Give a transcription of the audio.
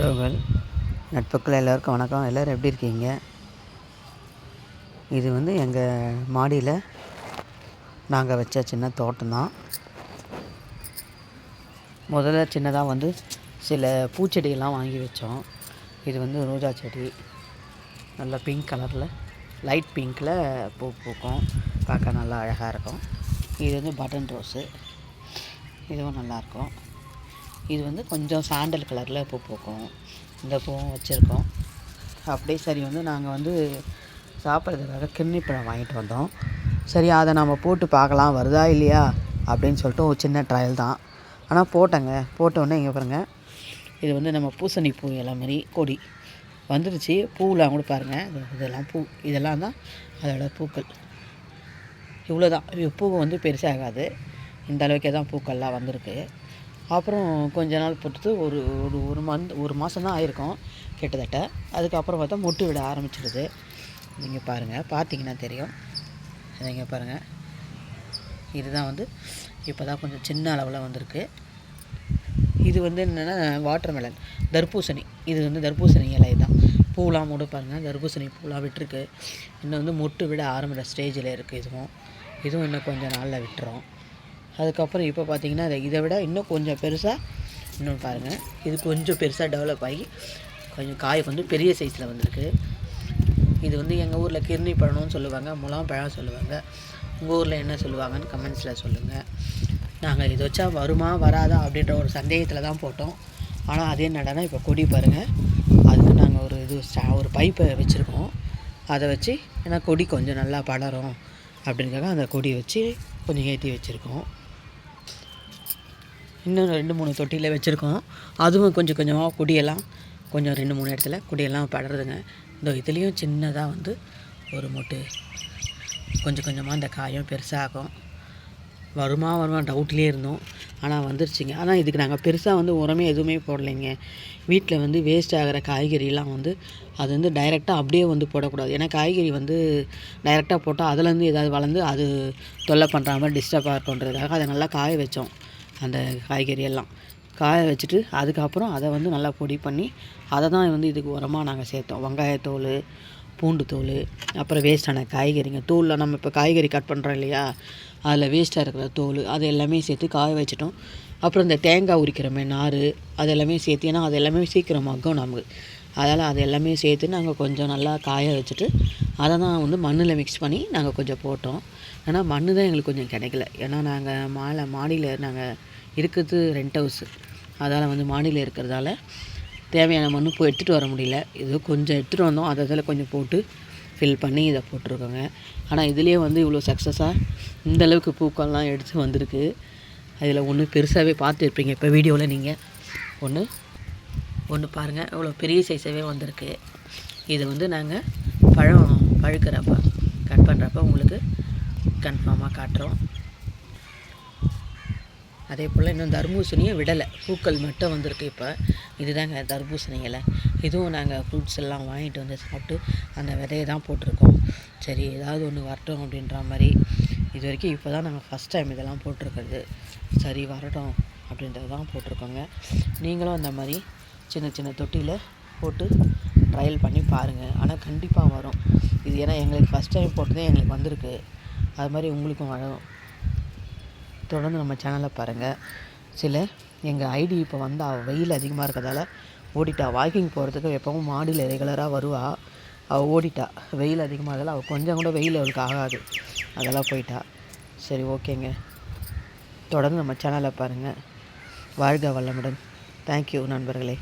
உறவுகள். நட்புக்கள் எல்லோருக்கும் வணக்கம். எல்லோரும் எப்படி இருக்கீங்க? இது வந்து எங்கள் மாடியில் நாங்கள் வச்ச சின்ன தோட்டம் தான். முதல்ல சின்னதாக வந்து சில பூச்செடியெல்லாம் வாங்கி வச்சோம். இது வந்து ரோஜா செடி. நல்லா பிங்க் கலரில் லைட் பிங்க்கில் பூ பூக்கும். பார்க்க நல்லா அழகாக இருக்கும். இது வந்து பட்டன் ரோஸு இதுவும் நல்லாயிருக்கும் இது வந்து கொஞ்சம் சாண்டல் கலரில் பூ பூக்கும். இந்த பூவும் வச்சுருக்கோம். அப்படியே சரி வந்து நாங்கள் வந்து சாப்பிட்றதுக்காக கிண்ணி பழம் வாங்கிட்டு வந்தோம். சரி அதை நம்ம போட்டு பார்க்கலாம். வருதா இல்லையா? அப்படின்னு சொல்லிட்டு ஒரு சின்ன ட்ரையல் தான். ஆனால் போட்டேங்க. போட்டோடனே இங்கே பாருங்கள் இது வந்து நம்ம பூசணி பூ எல்லாம் மாதிரி கொடி. வந்துருச்சு. பூவெலாம் கூட பாருங்கள் இதெல்லாம் பூ. இதெல்லாம் தான் அதோட பூக்கள். இவ்வளோ தான் பூ வந்து பெருசாகாது. இந்த அளவுக்கே தான் பூக்கள்லாம் வந்திருக்கு. அப்புறம் கொஞ்ச நாள் பொறுத்து ஒரு ஒரு ஒரு மந்த் ஒரு மாதம் தான் ஆயிருக்கும் கிட்டத்தட்ட. அதுக்கப்புறம் பார்த்தா மொட்டு விட ஆரம்பிச்சிடுது நீங்கள் பாருங்கள் பார்த்தீங்கன்னா தெரியும். இங்கே பாருங்கள் இதுதான் வந்து இப்போ தான் கொஞ்சம் சின்ன அளவில் வந்திருக்கு. இது வந்து என்னென்னா வாட்டர்மெலன் தர்பூசணி. இது வந்து தர்பூசணி இலை தான். பூலாம் மூட பாருங்கள் தர்பூசணி பூலாம் விட்டுருக்கு. இன்னும் வந்து மொட்டு விட ஆரம்பிக்கிற ஸ்டேஜில் இருக்குது இதுவும். இதுவும் இன்னும் கொஞ்சம் நாளில் விட்டுரும். அதுக்கப்புறம் இப்போ பார்த்தீங்கன்னா இதை- இதை விட இன்னும் கொஞ்சம் பெருசாக இன்னும் பாருங்கள் இது கொஞ்சம் பெருசாக டெவலப் ஆகி கொஞ்சம் காய் வந்து பெரிய சைஸில் வந்திருக்கு. இது வந்து எங்கள் ஊரில் கிருணி பழம்னு சொல்லுவாங்க முலாம் பழம் சொல்லுவாங்க. உங்கள் ஊரில் என்ன சொல்லுவாங்கன்னு கமெண்ட்ஸில் சொல்லுங்கள் நாங்கள் இது வச்சா வருமா வராதா அப்படின்ற ஒரு சந்தேகத்தில் தான் போட்டோம். ஆனால் அதே நடனா இப்போ கொடி பாருங்கள் அதுக்கு நாங்கள் ஒரு இது ஒரு பைப்பை வச்சுருக்கோம். அதை வச்சு ஏன்னா கொடி கொஞ்சம் நல்லா படரும் அப்படின்றக்காக அந்த கொடியை வச்சு கொஞ்சம் ஏற்றி வச்சுருக்கோம். இன்னும் ரெண்டு மூணு தொட்டியில் வச்சுருக்கோம். அதுவும் கொஞ்சம் கொஞ்சமாக குடியெல்லாம் கொஞ்சம் ரெண்டு மூணு இடத்துல குடியெல்லாம் படுறதுங்க. இந்த இதுலேயும் சின்னதாக வந்து ஒரு மொட்டு. கொஞ்சம் கொஞ்சமாக இந்த காயும் பெருசாகும். வருமா வருமா டவுட்லேயே இருந்தோம். ஆனால் வந்துருச்சுங்க. ஆனால் இதுக்கு நாங்கள் பெருசாக வந்து உரமே எதுவுமே போடலைங்க. வீட்டில் வந்து வேஸ்ட் ஆகிற காய்கறிலாம் வந்து அது வந்து டைரெக்டாக அப்படியே வந்து போடக்கூடாது. ஏன்னா காய்கறி வந்து டைரெக்டாக போட்டால் அதுலேருந்து ஏதாவது வளர்ந்து அது தொல்லை பண்ணுற மாதிரி டிஸ்டர்பாக இருக்குன்றதுக்காக அதை நல்லா காய வச்சோம். அந்த காய்கறி எல்லாம். காய வச்சுட்டு அதுக்கப்புறம் அதை வந்து நல்லா பொடி பண்ணி அதை தான் வந்து இதுக்கு உரமாக நாங்கள் சேர்த்தோம். வெங்காயத்தோல் பூண்டு தோல் அப்புறம் வேஸ்டான காய்கறிங்க. தோலில் நம்ம இப்போ காய்கறி கட் பண்ணுறோம் இல்லையா? அதில் வேஸ்ட்டாக இருக்கிற தோல் அது எல்லாமே சேர்த்து காய வச்சிட்டோம். அப்புறம் இந்த தேங்காய் உரிக்கிறோமே நார் அது எல்லாமே சேர்த்து ஏன்னா அது எல்லாமே சீக்கிரம் மக்கும் நமக்கு. அதனால் அது எல்லாமே சேர்த்து நாங்கள் கொஞ்சம் நல்லா காய வச்சுட்டு அதை தான் வந்து மண்ணில் மிக்ஸ் பண்ணி நாங்கள் கொஞ்சம் போட்டோம். ஏன்னா மண்ணு தான் எங்களுக்கு கொஞ்சம் கிடைக்கல. ஏன்னா நாங்கள் மாலை மாடியில் நாங்கள் இருக்கிறது ரெண்ட் ஹவுஸு அதால் வந்து மாடியில் இருக்கிறதால தேவையான மண் போய் எடுத்துகிட்டு வர முடியல. ஏதோ கொஞ்சம் எடுத்துகிட்டு வந்தோம். அதை அதில் கொஞ்சம் போட்டு ஃபில் பண்ணி இதை போட்டிருக்கோங்க. ஆனால் இதுலேயே வந்து இவ்வளோ சக்ஸஸாக இந்த அளவுக்கு பூக்கள்லாம் எடுத்து வந்திருக்கு. அதில் ஒன்று பெருசாகவே பார்த்துருப்பீங்க. இப்போ வீடியோவில் நீங்கள் ஒன்று ஒன்று பாருங்கள் இவ்வளோ பெரிய சைஸாகவே வந்திருக்கு. இது வந்து நாங்கள் பழம் பழுக்கிறப்ப கட் பண்ணுறப்ப உங்களுக்கு கன்ஃபார்மாக காட்டுறோம். அதே போல் இன்னும் தர்பூசணியும் விடலை. பூக்கள் மட்டும் வந்திருக்கு இப்போ. இதுதாங்க தர்பூசணி இலை இதுவும் நாங்கள் ஃப்ரூட்ஸ் எல்லாம் வாங்கிட்டு வந்து சாப்பிட்டு அந்த விதையை தான் போட்டிருக்கோம். சரி ஏதாவது ஒன்று வரட்டும் அப்படின்ற மாதிரி. இது வரைக்கும் இப்போ தான் நாங்கள் ஃபஸ்ட் டைம் இதெல்லாம் போட்டிருக்கிறது. சரி வரட்டும் அப்படின்றது தான் போட்டிருக்கோங்க. நீங்களும் அந்த மாதிரி சின்ன சின்ன தொட்டியில் போட்டு ட்ரையல் பண்ணி பாருங்கள் ஆனால் கண்டிப்பாக வரும். இது ஏன்னா எங்களுக்கு ஃபஸ்ட் டைம் போட்டதே எங்களுக்கு வந்திருக்கு. அது மாதிரி உங்களுக்கும் வரும். தொடர்ந்து நம்ம சேனலை பாருங்கள் சில எங்கள் ஐடி இப்போ வந்து அவள் வெயில் அதிகமாக இருக்கிறதால ஓடிட்டா. வாக்கிங் போகிறதுக்கு எப்போவும் மாடியில் ரெகுலராக வருவா. அவள் ஓடிட்டா. வெயில் அதிகமாக இருந்தாலும் அவள் கொஞ்சம் கூட வெயில் அவளுக்கு ஆகாது. அதெல்லாம் போயிட்டா. சரி ஓகேங்க. தொடர்ந்து நம்ம சேனலை பாருங்கள் வாழ்க வல்லமுடன் தேங்க்யூ நண்பர்களே.